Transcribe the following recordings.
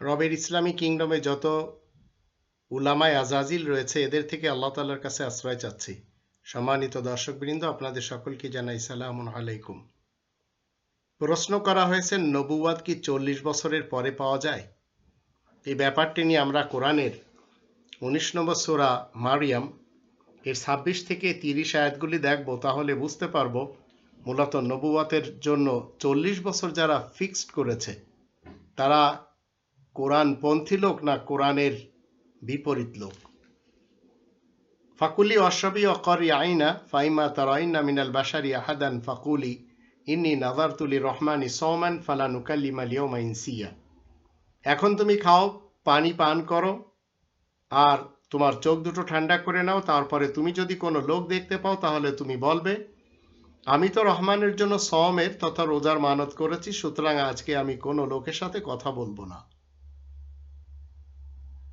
রবের ইসলামী কিংডমে যত উলামায় আজাজিল রয়েছে, এদের থেকে আল্লাহ তাল্লার কাছে আশ্রয় চাচ্ছি। সম্মানিত দর্শকবৃন্দ, আপনাদের সকলকে জানাই সালাম আলাইকুম। প্রশ্ন করা হয়েছে নবুয়াদ কি চল্লিশ বছরের পরে পাওয়া যায়? এই ব্যাপারটি নিয়ে আমরা কোরআনের উনিশ নম্বর সোরা মারিয়াম এর ছাব্বিশ থেকে তিরিশ আয়াতগুলি দেখব, তাহলে বুঝতে পারব মূলত নবুয়াতের জন্য চল্লিশ বছর যারা ফিক্সড করেছে, তারা কোরআনপন্থী লোক না কোরআনের বিপরীত লোক। ফাকুলি অশ্ববি অকরি আইনা ফাইমা তারাইনা মিনাল বাসারি আহাদান ফাকুলি ইন্নি নাজারতুলি রহমানি সৌমান ফালা নুকাল্লিমা লিওমা ইনসিয়া। এখন তুমি খাও, পানি পান করো, আর তোমার চোখ দুটো ঠান্ডা করে নাও, তারপরে তুমি যদি কোনো লোক দেখতে পাও, তাহলে তুমি বলবে, আমি তো রহমানের জন্য সমের তথা রোজার মানত করেছি, সুতরাং আজকে আমি কোনো লোকের সাথে কথা বলব না।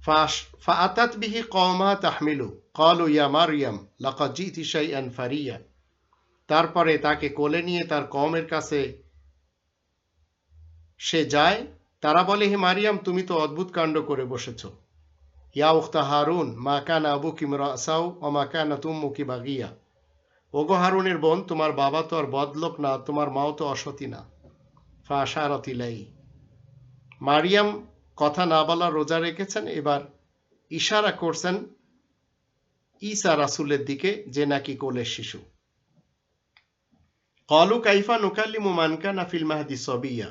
ফাআতাত বিহি কওমা তাহমিলু। ক্বালু ইয়া মারইয়াম লাকাদ জিতি শাইআন ফারিয়া। তারপরে তাকে কোলে নিয়ে তার কওমের কাছে সে যায়। তারা বলে, হে মারিয়াম, তুমি তো অদ্ভুত কাণ্ড করে বসেছো। ইয়া উখতা হারুন, মা কানা আবু কিমরাসাউ ও মা কানা তুম্মুকি বাগিয়া। ওগো হারুনের বোন, তোমার বাবা তো আর বদলোক না, তোমার মাও তো অসতী না। ফাশারতিলাই মারিয়াম কথা না বলা রোজা রেখেছেন। এবার ইশারা করছেন ঈসা রাসুলের দিকে, যে নাকি কোলের শিশু। কলু কাইফা নুকাল্লিমু মানকা নাফিল মাহাদি সবিয়া।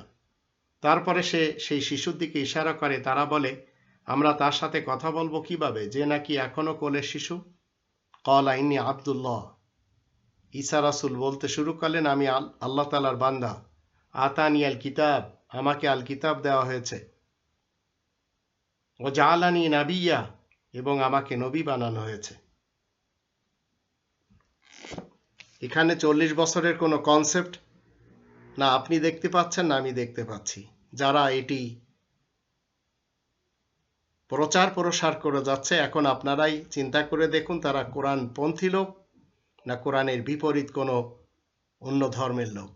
তারপরে সে সেই শিশুর দিকে ইশারা করে, তারা বলে, আমরা তার সাথে কথা বলব কীভাবে? যে নাকি এখনও কোলের শিশু? কল আইনি আবদুল্লাহ। ঈসা রাসুল বলতে শুরু করলেন, আমি আল্লাহ তালার বান্দা। আতানি আল কিতাব আমাকে আল কিতাব দেওয়া হয়েছে। ও জালানি নাবিয়া, এবং আমাকে নবী বানানো হয়েছে। এখানে চল্লিশ বছরের কোনো কনসেপ্ট না আপনি দেখতে পাচ্ছেন, না আমি দেখতে পাচ্ছি। যারা এটি প্রচার প্রসার করে যাচ্ছে, এখন আপনারাই চিন্তা করে দেখুন, তারা কোরআন পন্থী লোক না কোরআনের বিপরীত কোনো অন্য ধর্মের লোক।